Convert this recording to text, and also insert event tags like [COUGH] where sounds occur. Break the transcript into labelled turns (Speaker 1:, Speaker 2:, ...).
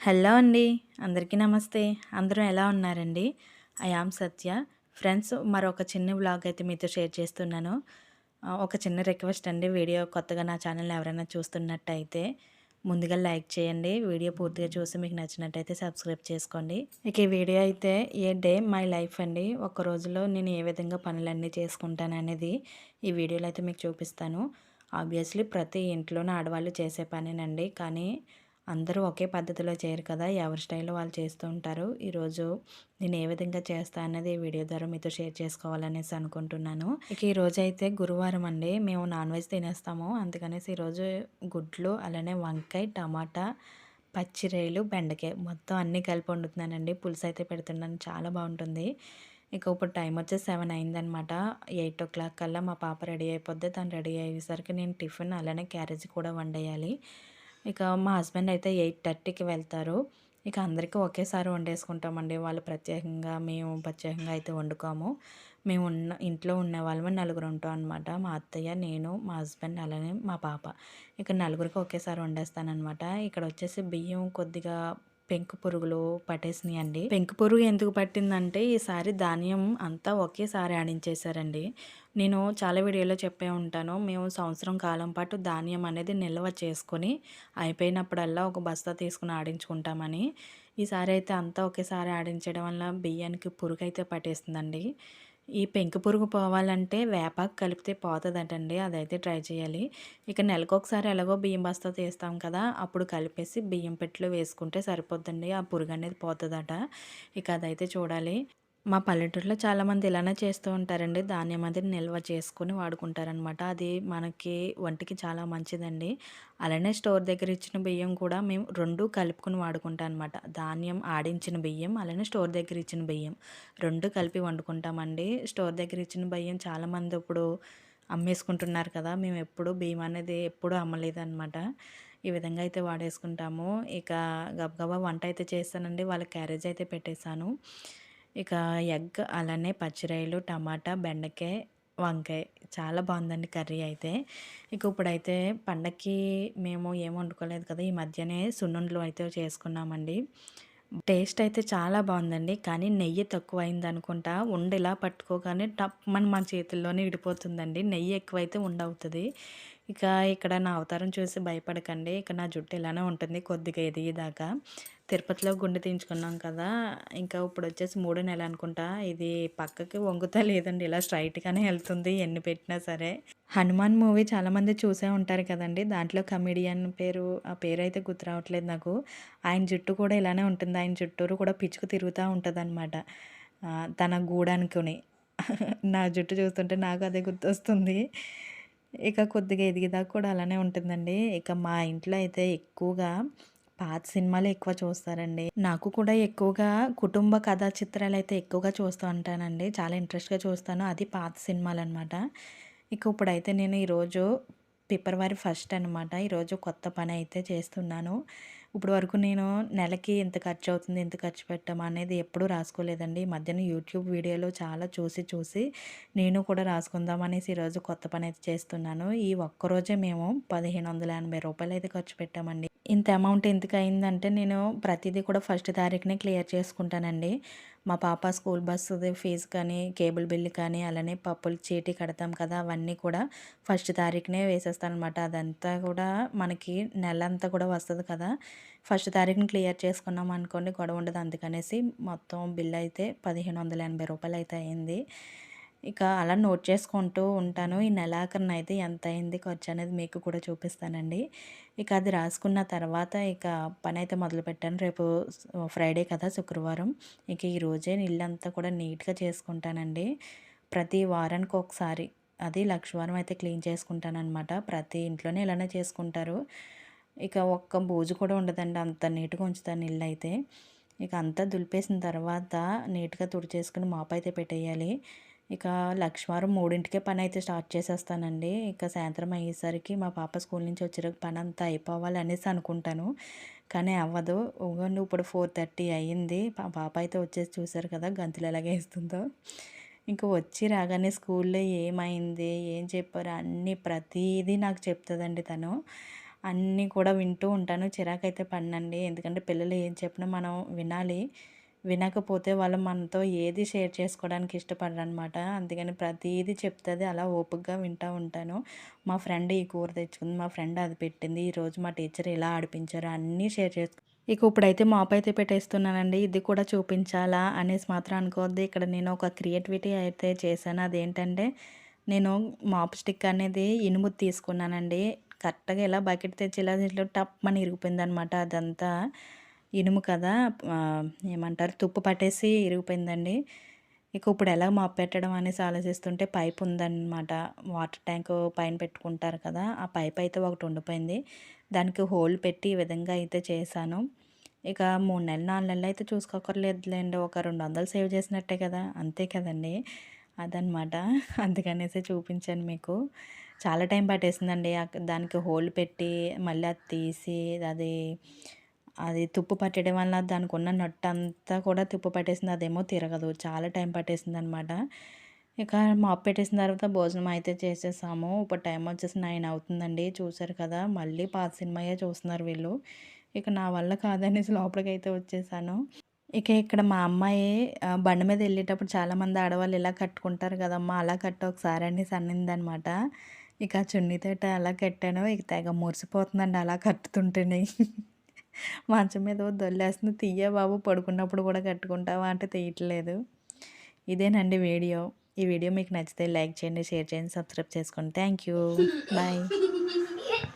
Speaker 1: Hello అండి అందరికీ నమస్తే. అందరూ ఎలా ఉన్నారండి? I am Satya. ఫ్రెండ్స్ మరొక చిన్న వ్లాగ్ అయితే మీతో షేర్ చేస్తున్నాను. ఒక చిన్న రిక్వెస్ట్ అండి వీడియో కొత్తగా నా ఛానల్ ఎవరైనా చూస్తున్నట్టయితే ముందుగా లైక్ చేయండి వీడియో పూర్తిగా చూసి మీకు నచ్చినట్టయితే సబ్స్క్రైబ్ చేసుకోండి. ఇక ఈ వీడియో అయితే ఏ డే మై లైఫ్ అండి ఒక రోజులో నేను ఏ విధంగా పనులన్నీ చేసుకుంటాను అనేది ఈ వీడియోలో అయితే మీకు చూపిస్తాను. ఆబ్వియస్లీ ప్రతి ఇంట్లోనూ ఆడవాళ్ళు చేసే పనేనండి కానీ అందరూ ఒకే పద్ధతిలో చేయరు కదా ఎవరి స్టైల్లో వాళ్ళు చేస్తూ ఉంటారు. ఈరోజు నేను ఏ విధంగా చేస్తా అన్నది ఈ వీడియో ద్వారా మీతో షేర్ చేసుకోవాలనేసి అనుకుంటున్నాను. ఇక ఈరోజు అయితే గురువారం అండి. మేము నాన్ వెజ్ తినేస్తాము. అందుకనేసి ఈరోజు గుడ్లు అలానే వంకాయ టమాటా పచ్చిరేలు బెండకాయ మొత్తం అన్నీ కలిపి వండుతున్నానండి. పులుసు అయితే పెడుతున్నాను. చాలా బాగుంటుంది. ఇక ఇప్పుడు టైం వచ్చేసి సెవెన్ అయిందనమాట ఎయిట్ ఓ క్లాక్ కల్లా మా పాప రెడీ అయిపోద్ది. తను రెడీ అయ్యేసరికి నేను టిఫిన్ అలానే క్యారేజ్ కూడా వండేయాలి. ఇక మా హస్బెండ్ అయితే ఎయిట్ థర్టీకి వెళ్తారు. ఇక అందరికీ ఒకేసారి వండేసుకుంటామండి. వాళ్ళు ప్రత్యేకంగా మేము ప్రత్యేకంగా అయితే వండుకోము. మేము ఉన్న ఇంట్లో ఉన్న వాళ్ళమే నలుగురు ఉంటాం అనమాట మా అత్తయ్య నేను మా హస్బెండ్ అలానే మా పాప. ఇక నలుగురికి ఒకేసారి వండేస్తానమాట ఇక్కడ వచ్చేసి బియ్యం కొద్దిగా పెంకు పురుగులు పట్టేసినాయండి. పెంకు పురుగు ఎందుకు పట్టిందంటే ఈసారి ధాన్యం అంతా ఒకేసారి ఆడించేశారండి. నేను చాలా వీడియోలో చెప్పే ఉంటాను మేము సంవత్సరం కాలం పాటు ధాన్యం అనేది నిల్వ చేసుకొని అయిపోయినప్పుడల్లా ఒక బస్తా తీసుకుని ఆడించుకుంటామని. ఈసారి అయితే అంతా ఒకేసారి ఆడించడం వల్ల బియ్యానికి పురుగు అయితే పట్టేస్తుందండి ఈ పెంకు పురుగు పోవాలంటే వేపాకు కలిపితే పోతుందటండి అదైతే ట్రై చేయాలి. ఇక నెలకు ఒకసారి ఎలాగో బియ్యం బస్తా తీస్తాం కదా అప్పుడు కలిపేసి బియ్యం పెట్టిలో వేసుకుంటే సరిపోద్దండి ఆ పురుగు అనేది పోతుందట. ఇక అదైతే చూడాలి. మా పల్లెటూరులో చాలామంది ఇలానే చేస్తూ ఉంటారండి. ధాన్యం అది నిల్వ చేసుకొని వాడుకుంటారనమాట అది మనకి వంటికి చాలా మంచిదండి. అలానే స్టోర్ దగ్గర ఇచ్చిన బియ్యం కూడా మేము రెండు కలుపుకొని వాడుకుంటాం అనమాట ధాన్యం ఆడించిన బియ్యం అలానే స్టోర్ దగ్గర ఇచ్చిన బియ్యం రెండు కలిపి వండుకుంటామండి. స్టోర్ దగ్గర ఇచ్చిన బియ్యం చాలామంది ఇప్పుడు అమ్మేసుకుంటున్నారు కదా మేము ఎప్పుడు బియ్యం అనేది ఎప్పుడు అమ్మలేదన్నమాట. ఈ విధంగా అయితే వాడేసుకుంటాము. ఇక గబగబా వంట అయితే చేస్తానండి. వాళ్ళ క్యారేజ్ అయితే పెట్టేశాను. ఇక ఎగ్ అలానే పచ్చిరాయలు టమాటా బెండకాయ వంకాయ. చాలా బాగుందండి కర్రీ అయితే. ఇక ఇప్పుడైతే పండక్కి మేము ఏం వండుకోలేదు కదా ఈ మధ్యనే సున్నుండలు అయితే చేసుకున్నామండి. టేస్ట్ అయితే చాలా బాగుందండి కానీ నెయ్యి తక్కువ అయింది అనుకుంటా. ఉండి ఇలా పట్టుకోగానే టప్ మన మన చేతుల్లోనే విడిపోతుందండి. నెయ్యి ఎక్కువైతే ఉండవుతుంది. ఇక ఇక్కడ నా అవతారం చూసి భయపడకండి. ఇక నా జుట్టు ఇలానే ఉంటుంది కొద్దిగా ఎదిగేదాకా. తిరుపతిలో గుండె తీయించుకున్నాం కదా. ఇంకా ఇప్పుడు వచ్చేసి మూడో నెల అనుకుంటా. ఇది పక్కకి వంగుతా లేదండి. ఇలా స్ట్రైట్గానే వెళ్తుంది ఎన్ని పెట్టినా సరే. హనుమాన్ మూవీ చాలామంది చూసే ఉంటారు కదండి. దాంట్లో కమెడియన్ పేరు ఆ పేరు అయితే గుర్తు రావట్లేదు నాకు. ఆయన జుట్టు కూడా ఇలానే ఉంటుంది. ఆయన చుట్టూరు కూడా పిచ్చుకు తిరుగుతూ ఉంటుంది అనమాట తన గూడనుకుని. [LAUGHS] నా జుట్టు చూస్తుంటే నాకు అదే గుర్తొస్తుంది. ఇక కొద్దిగా ఎదిగేదాకా కూడా అలానే ఉంటుందండి. ఇక మా ఇంట్లో అయితే ఎక్కువగా పాత సినిమాలు ఎక్కువ చూస్తారండి. నాకు కూడా ఎక్కువగా కుటుంబ కథా చిత్రాలు అయితే ఎక్కువగా చూస్తూ ఉంటానండి. చాలా ఇంట్రెస్ట్గా చూస్తాను. అది పాత సినిమాలు అనమాట ఇక ఇప్పుడైతే నేను ఈరోజు ఫిబ్రవరి ఫస్ట్ అనమాట ఈరోజు కొత్త పని అయితే చేస్తున్నాను. ఇప్పుడు వరకు నేను నెలకి ఎంత ఖర్చు అవుతుంది ఎంత ఖర్చు పెట్టాము అనేది ఎప్పుడూ రాసుకోలేదండి. ఈ మధ్యన యూట్యూబ్ వీడియోలో చాలా చూసి చూసి నేను కూడా రాసుకుందాం అనేసి ఈరోజు కొత్త పని అయితే చేస్తున్నాను. ఈ ఒక్కరోజే మేము పదిహేను వందల ఎనభై రూపాయలు అయితే ఖర్చు పెట్టామండి. ఇంత అమౌంట్ ఎందుకు అయిందంటే నేను ప్రతిదీ కూడా ఫస్ట్ తారీఖునే క్లియర్ చేసుకుంటానండి. మా పాప స్కూల్ బస్సు ఫీజు కానీ కేబుల్ బిల్లు కానీ అలానే పప్పులు చీటీ కడతాం కదా అవన్నీ కూడా ఫస్ట్ తారీఖునే వేసేస్తాను అనమాట అదంతా కూడా మనకి నెల అంతా కూడా వస్తుంది కదా. ఫస్ట్ తారీఖుని క్లియర్ చేసుకున్నాం అనుకోండి గొడవ ఉండదు అందుకనేసి మొత్తం బిల్ అయితే పదిహేను వందల ఎనభై రూపాయలు అయితే అయింది. ఇక అలా నోట్ చేసుకుంటూ ఉంటాను. ఈ నెలాఖరున అయితే ఎంత అయింది ఖర్చు అనేది మీకు కూడా చూపిస్తానండి. ఇక అది రాసుకున్న తర్వాత ఇక పని అయితే మొదలుపెట్టాను. రేపు ఫ్రైడే కదా శుక్రవారం. ఇక ఈరోజే ఇల్లంతా కూడా నీట్గా చేసుకుంటానండి. ప్రతి వారానికి ఒకసారి అది లక్షవారం అయితే క్లీన్ చేసుకుంటానమాట ప్రతి ఇంట్లోనే ఇలానే చేసుకుంటారు. ఇక ఒక్క బూజు కూడా ఉండదండి. అంత నీట్గా ఉంచుతాను ఇల్లు అయితే ఇక అంతా దులిపేసిన తర్వాత నీట్గా తుడిచేసుకుని మాపు అయితే పెట్టేయాలి. ఇక లక్ష్మారం మూడింటికే పని అయితే స్టార్ట్ చేసేస్తానండి. ఇక సాయంత్రం అయ్యేసరికి మా పాప స్కూల్ నుంచి వచ్చే పని అంతా అయిపోవాలి అనేసి అనుకుంటాను. కానీ అవ్వదు. నువ్వు ఇప్పుడు ఫోర్ థర్టీ అయ్యింది. పాప అయితే వచ్చేసి చూసారు కదా గంతులు ఎలాగే ఇస్తుందో ఇంకా వచ్చి రాగానే స్కూల్లో ఏమైంది ఏం చెప్పారు అన్నీ ప్రతిదీ నాకు చెప్తుందండి తను. అన్నీ కూడా వింటూ ఉంటాను. చిరాకైతే పడనండి. ఎందుకంటే పిల్లలు ఏం చెప్పినా మనం వినాలి. వినకపోతే వాళ్ళు మనతో ఏది షేర్ చేసుకోవడానికి ఇష్టపడరనమాట. అందుకని ప్రతిదీ చెప్తుంది అలా ఓపికగా వింటూ ఉంటాను. మా ఫ్రెండ్ ఈ కూర తెచ్చుకుంది మా ఫ్రెండ్ అది పెట్టింది ఈరోజు మా టీచర్ ఇలా ఆడిపించారు అన్నీ షేర్ చేసుకు ఇక ఇప్పుడైతే మాప్ అయితే పెట్టేస్తున్నానండి ఇది కూడా చూపించాలా అనేసి మాత్రం అనుకోవద్దు. ఇక్కడ నేను ఒక క్రియేటివిటీ అయితే చేశాను. అదేంటంటే నేను మాప్ స్టిక్ అనేది ఇనుము తీసుకున్నానండి. కరెక్ట్గా ఇలా బకెట్ తెచ్చి ఇలా ఇట్లా టప్ అని ఇరిగిపోయింది అనమాట అదంతా. ఇనుము కదా ఏమంటారు తుప్పు పట్టేసి ఇరిగిపోయిందండి. ఇక ఇప్పుడు ఎలా మాప్ పెట్టడం అనేసి ఆలోచిస్తుంటే పైప్ ఉందన్నమాట. వాటర్ ట్యాంక్ పైన పెట్టుకుంటారు కదా ఆ పైప్ అయితే ఒకటి ఉండిపోయింది. దానికి హోల్ పెట్టి ఈ విధంగా అయితే చేశాను. ఇక మూడు నెలలు నాలుగు నెలలు అయితే చూసుకోకర్లేదులేండి. ఒక రెండు వందలు సేవ్ చేసినట్టే కదా అంతే కదండి. అదనమాట అందుకనేసి చూపించాను మీకు. చాలా టైం పట్టేసిందండి. దానికి హోల్ పెట్టి మళ్ళీ అది తీసి అది అది తుప్పు పట్టడం వల్ల దానికి ఉన్న నట్టు అంతా కూడా తుప్పు పట్టేసింది. అదేమో తిరగదు. చాలా టైం పట్టేసింది అనమాట ఇక మాప్ పెట్టేసిన తర్వాత భోజనం అయితే చేసేసాము. ఇప్పుడు టైం వచ్చేసి నైన్ అవుతుందండి. చూసారు కదా మళ్ళీ పాత సినిమాయే చూస్తున్నారు వీళ్ళు. ఇక నా వల్ల కాదనేసి లోపలికి అయితే వచ్చేసాను. ఇక ఇక్కడ మా అమ్మాయి బండి మీద వెళ్ళేటప్పుడు చాలామంది ఆడవాళ్ళు ఇలా కట్టుకుంటారు కదమ్మా అలా కట్ట ఒకసారి అనేసి అనిందనమాట ఇక చున్నీతోట అలా కట్టాను. ఇక తెగ మురిసిపోతుందండి అలా కట్టుతుంటేనే. మంచం మీద దొల్లేస్తుంది తీయ బాబు పడుకున్నప్పుడు కూడా కట్టుకుంటావా? అంటే తీయట్లేదు. ఇదేనండి వీడియో. ఈ వీడియో మీకు నచ్చితే లైక్ చేయండి షేర్ చేయండి సబ్స్క్రైబ్ చేసుకోండి. Thank you. [LAUGHS] బాయ్.